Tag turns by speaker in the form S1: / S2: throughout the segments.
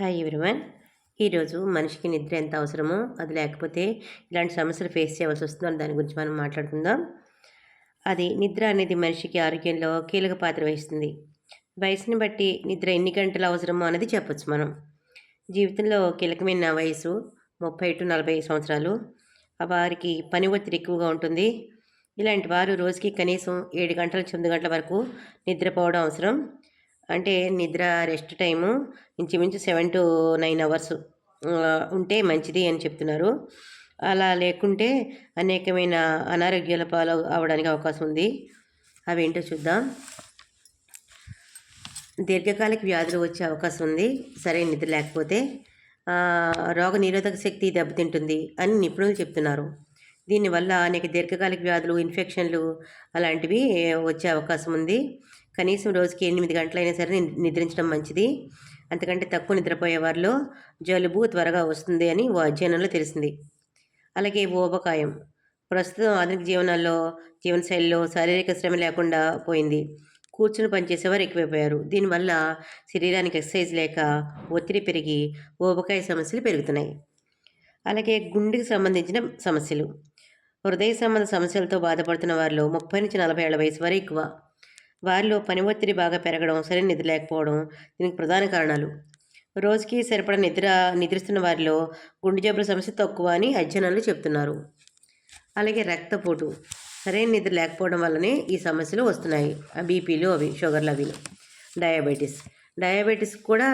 S1: Hi everyone ఈరోజు మనిషికి నిద్ర ఎంత అవసరమో అది లేకపోతే ఇలాంటి సమస్యలు ఫేస్ చేయవలసి వస్తుందో దాని గురించి మనం మాట్లాడుకుందాం. అది నిద్ర అనేది మనిషికి ఆరోగ్యంలో కీలక పాత్ర వహిస్తుంది. వయసుని బట్టి నిద్ర ఎన్ని గంటలు అవసరమో అనేది చెప్పొచ్చు మనం. జీవితంలో కీలకమైన వయసు ముప్పై టు నలభై సంవత్సరాలు. వారికి పని ఒత్తిడి ఎక్కువగా ఉంటుంది. ఇలాంటి వారు రోజుకి కనీసం ఏడు గంటల తొమ్మిది గంటల వరకు నిద్రపోవడం అవసరం. అంటే నిద్ర రెస్ట్ టైము ఇంచుమించు సెవెన్ టు నైన్ అవర్స్ ఉంటే మంచిది అని చెప్తున్నారు. అలా లేకుంటే అనేకమైన అనారోగ్యాల పాలు అవడానికి అవకాశం ఉంది. అవి ఏంటో చూద్దాం. దీర్ఘకాలిక వ్యాధులు వచ్చే అవకాశం ఉంది. సరైన నిద్ర లేకపోతే రోగ నిరోధక శక్తి దెబ్బతింటుంది అని నిపుణులు చెప్తున్నారు. దీనివల్ల అనేక దీర్ఘకాలిక వ్యాధులు ఇన్ఫెక్షన్లు అలాంటివి వచ్చే అవకాశం ఉంది. కనీసం రోజుకి ఎనిమిది గంటలైనా సరే నిద్రించడం మంచిది. అంతకంటే తక్కువ నిద్రపోయే వారిలో జలుబు త్వరగా వస్తుంది అని ఓ అధ్యయనంలో తెలిసింది. అలాగే ఊబకాయం ప్రస్తుతం ఆధునిక జీవనాల్లో జీవనశైలిలో శారీరక శ్రమ లేకుండా పోయింది. కూర్చుని పనిచేసేవారు ఎక్కువైపోయారు. దీనివల్ల శరీరానికి ఎక్సర్సైజ్ లేక ఒత్తిడి పెరిగి ఊబకాయ సమస్యలు పెరుగుతున్నాయి. అలాగే గుండెకి సంబంధించిన సమస్యలు. హృదయ సంబంధ సమస్యలతో బాధపడుతున్న వారిలో ముప్పై నుంచి నలభై ఏళ్ళ వయసు వరకు ఎక్కువ. వారిలో పని ఒత్తిడి బాగా పెరగడం సరైన నిద్ర లేకపోవడం దీనికి ప్రధాన కారణాలు. రోజుకి సరిపడ నిద్ర నిద్రిస్తున్న వారిలో గుండె జబ్బుల సమస్య తక్కువ అని అధ్యయనాలు చెప్తున్నారు. అలాగే రక్తపోటు సరైన నిద్ర లేకపోవడం వల్లనే ఈ సమస్యలు వస్తున్నాయి. బీపీలు అవి షుగర్లు అవి. డయాబెటీస్ డయాబెటీస్ కూడా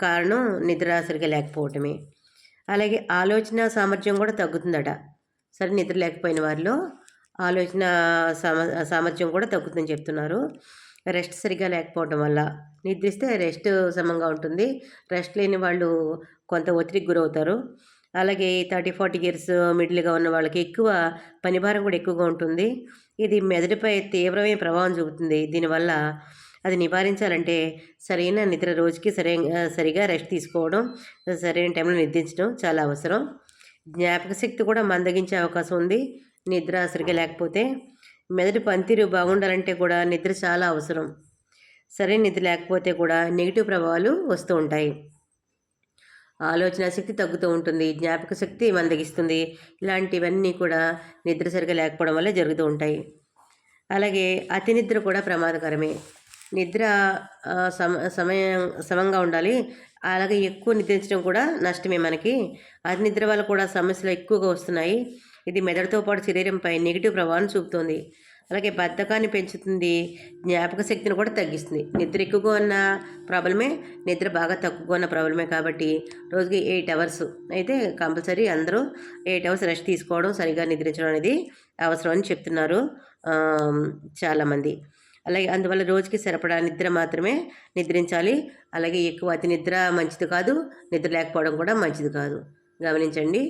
S1: కారణం నిద్ర సరిగా లేకపోవటమే. అలాగే ఆలోచన సామర్థ్యం కూడా తగ్గుతుందట. సరే నిద్ర లేకపోయిన వారిలో ఆలోచన సామ సామర్థ్యం కూడా తగ్గుతుందని చెప్తున్నారు. రెస్ట్ సరిగ్గా లేకపోవడం వల్ల. నిద్రిస్తే రెస్ట్ సమంగా ఉంటుంది. రెస్ట్ లేని వాళ్ళు కొంత ఒత్తిడికి గురవుతారు. అలాగే థర్టీ ఫార్టీ ఇయర్స్ మిడిల్గా ఉన్న వాళ్ళకి ఎక్కువ పనిభారం కూడా ఎక్కువగా ఉంటుంది. ఇది మెదడుపై తీవ్రమైన ప్రభావం చూపుతుంది. దీనివల్ల అది నివారించాలంటే సరైన నిద్ర రోజుకి సరైన సరిగా రెస్ట్ తీసుకోవడం సరైన టైంలో నిద్రించడం చాలా అవసరం. జ్ఞాపక శక్తి కూడా మందగించే అవకాశం ఉంది. నిద్ర సరిగా లేకపోతే మెదడు పనితీరు బాగుండాలంటే కూడా నిద్ర చాలా అవసరం. సరైన నిద్ర లేకపోతే కూడా నెగిటివ్ ప్రభావాలు వస్తూ ఉంటాయి. ఆలోచన శక్తి తగ్గుతూ ఉంటుంది జ్ఞాపక శక్తి మందగిస్తుంది. ఇలాంటివన్నీ కూడా నిద్ర సరిగా లేకపోవడం వల్ల జరుగుతూ ఉంటాయి. అలాగే అతి నిద్ర కూడా ప్రమాదకరమే. నిద్ర సమ సమయం సమంగా ఉండాలి. అలాగే ఎక్కువ నిద్రించడం కూడా నష్టమే మనకి. అతి నిద్ర వల్ల కూడా సమస్యలు ఎక్కువగా వస్తున్నాయి. ఇది మెదడుతో పాటు శరీరంపై నెగిటివ్ ప్రభావం చూపుతుంది. అలాగే బద్ధకాన్ని పెంచుతుంది. జ్ఞాపక శక్తిని కూడా తగ్గిస్తుంది. నిద్ర ఎక్కువగా ఉన్న ప్రాబ్లమే నిద్ర బాగా తక్కువగా ఉన్న ప్రాబ్లమే కాబట్టి రోజుకి ఎయిట్ అవర్స్ అయితే కంపల్సరీ అందరూ ఎయిట్ అవర్స్ రెస్ట్ తీసుకోవడం సరిగా నిద్రించడం అనేది అవసరం అని చెప్తున్నారు చాలామంది. అలాగే అందువల్ల రోజుకి సరిపడా నిద్ర మాత్రమే నిద్రించాలి. అలాగే ఎక్కువ అతి నిద్ర మంచిది కాదు. నిద్ర లేకపోవడం కూడా మంచిది కాదు. గమనించండి.